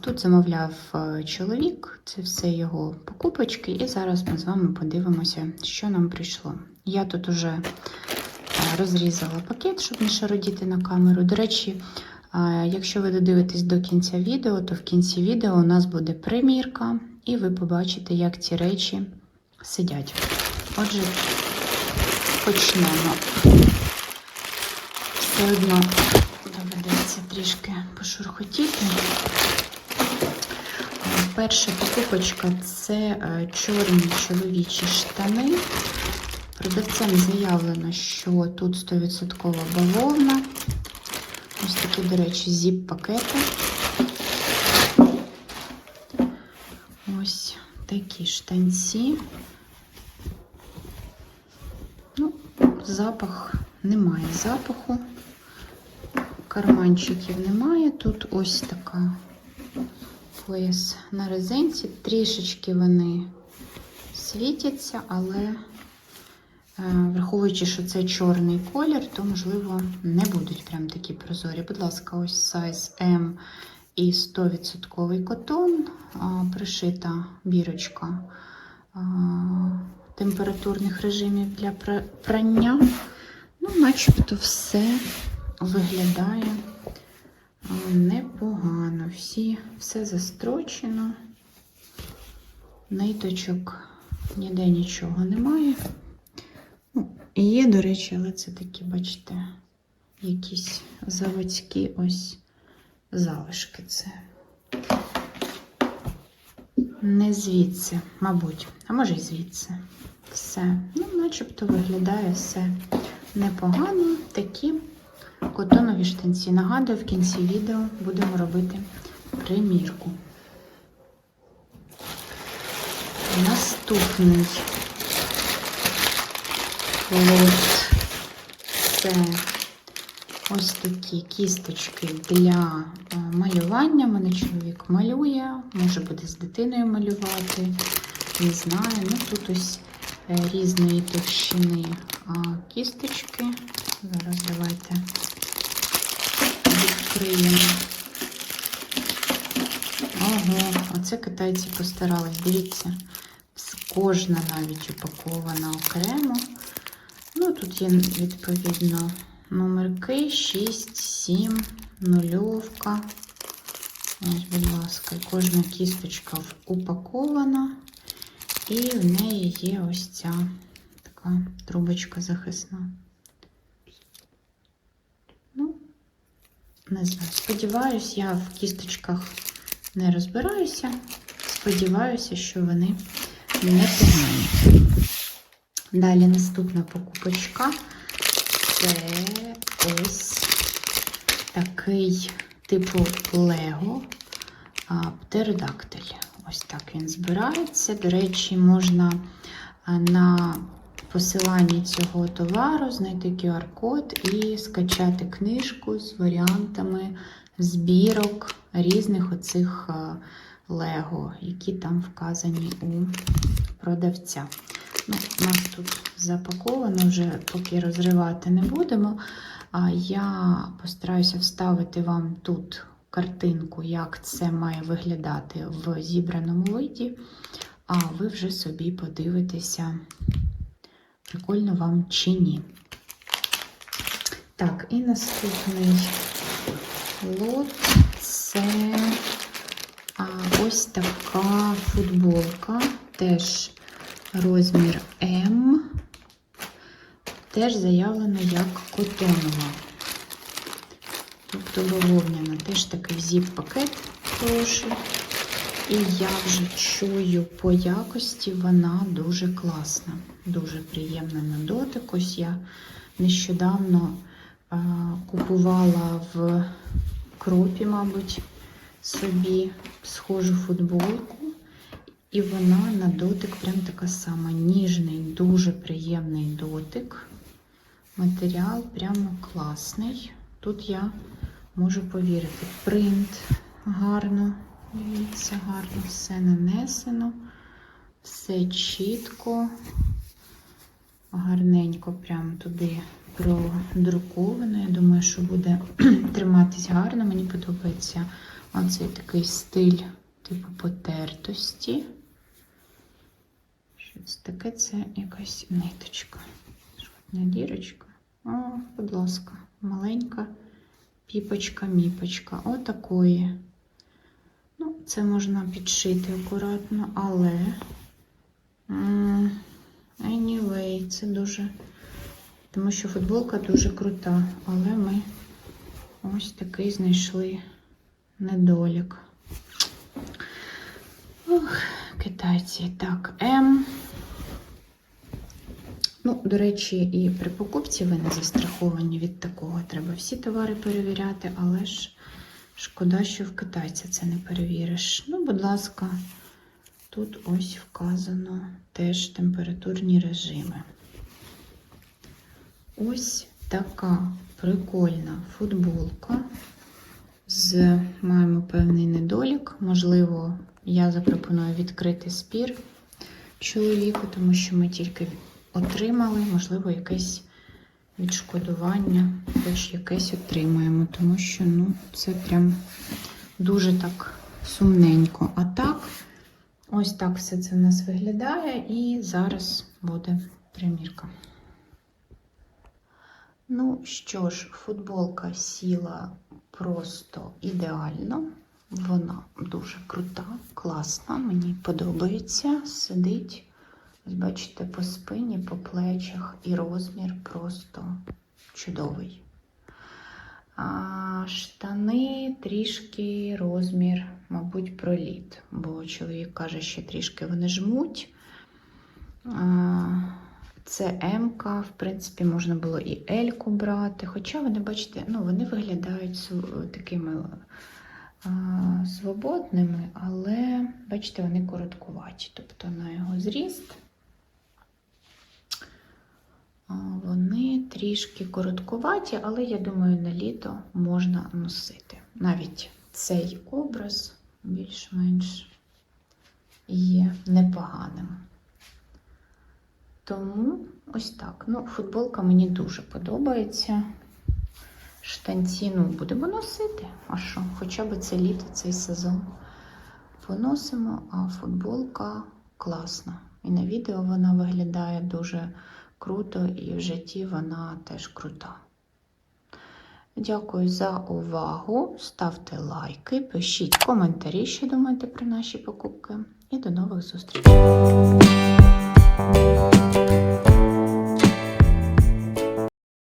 Тут замовляв е, чоловік, це все його покупочки, і зараз ми з вами подивимося, що нам прийшло. Я тут уже е, розрізала пакет, щоб не шародіти на камеру. До речі, е, якщо ви додивитесь до кінця відео, то в кінці відео у нас буде примірка, і ви побачите, як ці речі сидять. Отже, почнемо. Все одно доведеться трішки пошурхотіти. Перша покупочка це е, чорні чоловічі штани. Продавцем заявлено, що тут 100% бавовна. Ось такі, до речі, зіп-пакети. Ось такі штанці. Ну, запах немає запаху. Карманчиків немає. Тут ось така пояс на резинці. Трішечки вони світяться, але е, враховуючи, що це чорний колір, то, можливо, не будуть прям такі прозорі. Будь ласка, ось сайз М і 100% котон, пришита бірочка температурних режимів для прання. Ну, начебто все виглядає непогано. Всі, все застрочено. Ниточок ніде нічого немає. Ну, є, до речі, але це такі, бачите, якісь заводські ось залишки. Це не звідси, мабуть, а може й звідси. Все. Ну, начебто виглядає все непогано. Такі котонові штанці. Нагадую, в кінці відео будемо робити примірку. Наступний лот це ось такі кісточки для е, малювання. Мене чоловік малює, може буде з дитиною малювати. Не знаю. Ну тут ось е, різної товщини кісточки. Зараз давайте відкриємо. Ого, оце китайці постарались. Дивіться, кожна навіть упакована окремо. Ну, тут є відповідно номерки 6, 7, нульовка. Ось, будь ласка, кожна кісточка упакована. І в неї є ось ця така трубочка захисна. Ну, не знаю. Сподіваюсь, я в кісточках не розбираюся. Сподіваюся, що вони непогані. Далі наступна покупочка це ось такий типу Лего птеродактиль. Ось так він збирається. До речі, можна на посиланні цього товару знайти QR-код і скачати книжку з варіантами збірок різних оцих Лего, які там вказані у продавця. Ну, У нас тут запаковано, вже поки розривати не будемо. А я постараюся вставити вам тут картинку, як це має виглядати в зібраному виді. А ви вже собі подивитеся, прикольно вам чи ні. Так, і наступний лот це а, ось така футболка, теж розмір М. Теж заявлено як котонова. Тобто бавовняна. Теж такий зіп-пакет хороший. І я вже чую по якості вона дуже класна, дуже приємна на дотик. Ось я нещодавно а, купувала в кропі, мабуть, собі схожу футболку. І вона на дотик прям така сама. Ніжний, дуже приємний дотик. Матеріал прямо класний. Тут я можу повірити. Принт гарно, дивіться, гарно все нанесено, все чітко, гарненько прямо туди продруковано. Я думаю, що буде триматись гарно. Мені подобається Оцей такий стиль, типу потертості. Що таке? Це якась ниточка. Не дірочка. О, будь ласка, маленька піпочка-міпочка. Отакої. Це можна підшити акуратно, але. Anyway, це дуже. Тому що футболка дуже крута, але ми ось такий знайшли недолік. Ох, китайці. Так, М. Ну, до речі, і при покупці ви не застраховані від такого. Треба всі товари перевіряти, але ж шкода, що в китайця це не перевіриш. Ну, будь ласка, тут ось вказано теж температурні режими. Ось така прикольна футболка. З маємо певний недолік. Можливо, я запропоную відкрити спір чоловіку, тому що ми тільки отримали, можливо, якесь відшкодування, хоч якесь отримаємо, тому що ну, це прям дуже так сумненько. А так, ось так все це в нас виглядає, і зараз буде примірка. Ну що ж, футболка сіла просто ідеально. Вона дуже крута, класна, мені подобається. Сидить, ось бачите, по спині, по плечах, і розмір просто чудовий. А штани трішки розмір, мабуть, проліт, бо чоловік каже, що трішки вони жмуть. Це М-ка, в принципі, можна було і L-ку брати. Хоча вони, бачите, ну, вони виглядають такими а, свободними, але, бачите, вони короткуваті. Тобто на його зріст вони трішки короткуваті, але я думаю, на літо можна носити. Навіть цей образ більш-менш є непоганим. Тому ось так. Ну, футболка мені дуже подобається. Штанці, ну, будемо носити. А що? Хоча б це літо, цей сезон. Поносимо, а футболка класна. І на відео вона виглядає дуже круто, і в житті вона теж крута. Дякую за увагу. Ставте лайки, пишіть коментарі, що думаєте про наші покупки. І до нових зустрічей!